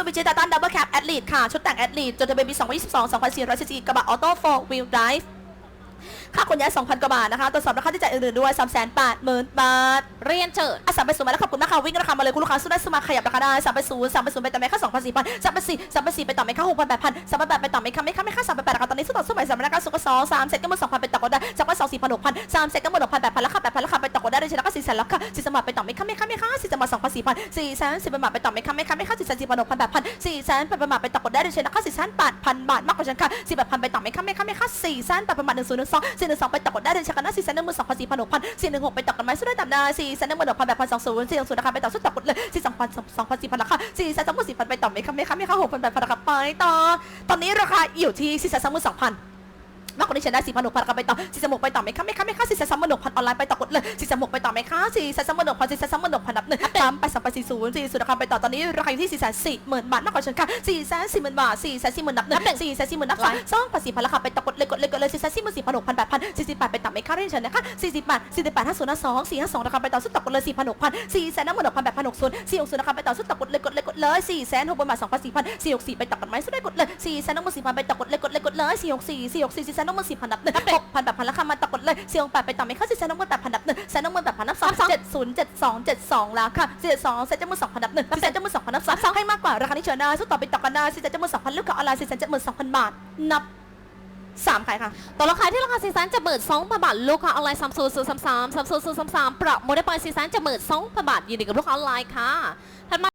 ซูบิชิตาตันดับเบิลแคปแอดลีดค่ะ ชุดแต่งแอดลีดจดทะเบียนปี 2022 2400ซีซีกระบะออโต้โฟร์วิลไดฟ์ คนย้าย2,000กว่าบาทนะคะตรวจสอบราคาที่จ่ายอื่นๆด้วย380,000บาทเรียนเชิญอะสามไปศูนย์มาแล้วขอบคุณมากค่ะวิ่งราคามาเลยคุณลูกค้าสู้ได้สู้มาขยับราคาได้สามไปศูนย์สามไปศูนย์ไปต่อไหมค่าสองพันสี่พันสามไปสี่สามไปสี่ไปต่อไหมค่าหกพันแปดพันสามไปแปดไปต่อไหมค่าไม่ค่าไม่ค่าสามไปแปดราคาตอนนี้สู้ต่อสู้ใหม่สามไปแล้วก็สู้ก็สองสามเซ็ตก็หมดสองพันไปต่อก็ได้สามก็สองสี่พันหกพันสามเซ็ตก็หมดหกพันแปดพันแล้วค่ะแปดพันแล้วค่ะไปต่อก็ได้เลยชนะก็สี่แสนแล้วค่ะสี่สมัครไปต่อไหมค่าไม่ค่าไม่ค่าสี่สมัครสองพันสี่พันสี่แสนสี่สมัครไปต่อไหมค่าไม่ค่าไม่ค่าสี่แสนสี่พันหกพันแปดพันสี่แสนแปดพันบาทไปต่อก็ได้เลยชนะก็สี่แสนแปดพันบาทมากกว่าฉันค่ะสี่แปดพันไปต่อไหมค่าไม่ค่าไม่ค่าสี่แสนแปดพันบาทหนึ่งศูนย์หนึ่งสองสี่หนึ่งสองไปต่อก็ได้เดินชนะสี่แสนหนึ่งหมื่นสองพันสี่พันหกพันสี่หนึ่งหกไปต่อกันไหมสู้ได้ตามได้สี่แสนหนึ่งหมื่นหกพันแปดพันสองศูนย์สี่สองศูนย์ราคาไปต่อสู้ต่อกันเลยสี่สองพันสองพันสี่พันราคาสี่แสนสองหมื่นสี่พันไปต่อไหมค่าไม่ค่าไม่ค่าหกพันแปดพันราคาไปต่อตอนนี้ราคาอยู่ที่สี่แสนสองหมื่นสองพันมากกว่านี้ฉันได้สี่พันหกพันราคาไปต่อสี่สนหกไปต่อไหมคะไม่คะไม่คะสี่แสนสามหมื่นหกพันออนไลน์ไปต่อกดเลยสี่แสนหกไปต่อไหมคะสี่แสนสามหมื่นหกพันสี่แสนสามหมื่นหกพัน นับหนึ่งสามไปสามไปสี่ศูนย์สี่ศูนย์ราคาไปต่อตอนนี้ราคาอยู่ที่สี่แสนสี่หมื่นบาทมากกว่าฉันค่ะสี่แสนสี่หมื่นบาทสี่แสนสี่หมื่นนับหนึ่งสี่แสนสี่หมื่นนับสองสองพันสี่พันราคาไปต่อกดเลยกดเลยกดเลยสี่แสนสี่หมื่นสี่พันหกพันแปดพันสี่สิบแปดไปต่อไหมคะเรียนเชิญนะคะสี่สิบแปดสี่สิบแปดห้าศูนย์ห้าสองสี่ห้าสองราคาไปต่อสุดต่อกดเลยสี่พันหกพันสี่แสนห้าหมื่นหกพันแปดพันหกศูนย์สี่หกศูนย์ราคาไปต่อสุดต่อกดเลยกดเลยกดเลยสี่แสนหกพันบาทสองพันสี่พันสี่หกสี่ไปต่อกันไหมสุดได้กดเลยสี่แสนห้าหมื่นสี่พันไปต่อกดเลยกดเลยกดเลยสี่หกสี่สี่หกสี่สี่แสนห้าหมื่นสี่พันนับหนึ่งหกพันแปดพันราคามาต่อกดเลยสี่หกแปดไปต่อไหมคะสี่แสนห้าหมื่นแปดพันนับหนึ่งแสนห้าหมื่นแปดพันนับสองเจ็ดศูนย์เจ็ดสองเจ็ดสองแล้วค่ะเจ็ดสองเซ็นเจ็ดหมื่นสองพันนับหนึ่งเซ็นเจ็ดหมื่นสองพันนับสองสองให้มากกว่าราคาที่เชิญได้สู้ต่อไปต่อกันได้สี่แสนเจ็ดหมื่นสองพันลูกค้าออนไลน์สี่แสนเจ็ดหมื่นสองพันบาทนับสามขายค่ะต่อราคาที่ราคาสี่แสนจะหมื่นสองพันบาทลูกค้าออนไลน์สามศูนย์ศูนย์สามสามสามศูนย์ศูนย์สามสามปรับโมเดลไปสี่แสนจะหมื่นสองพันบาทยินดีกับลูกค้าออนไลน์ค่ะถัดมา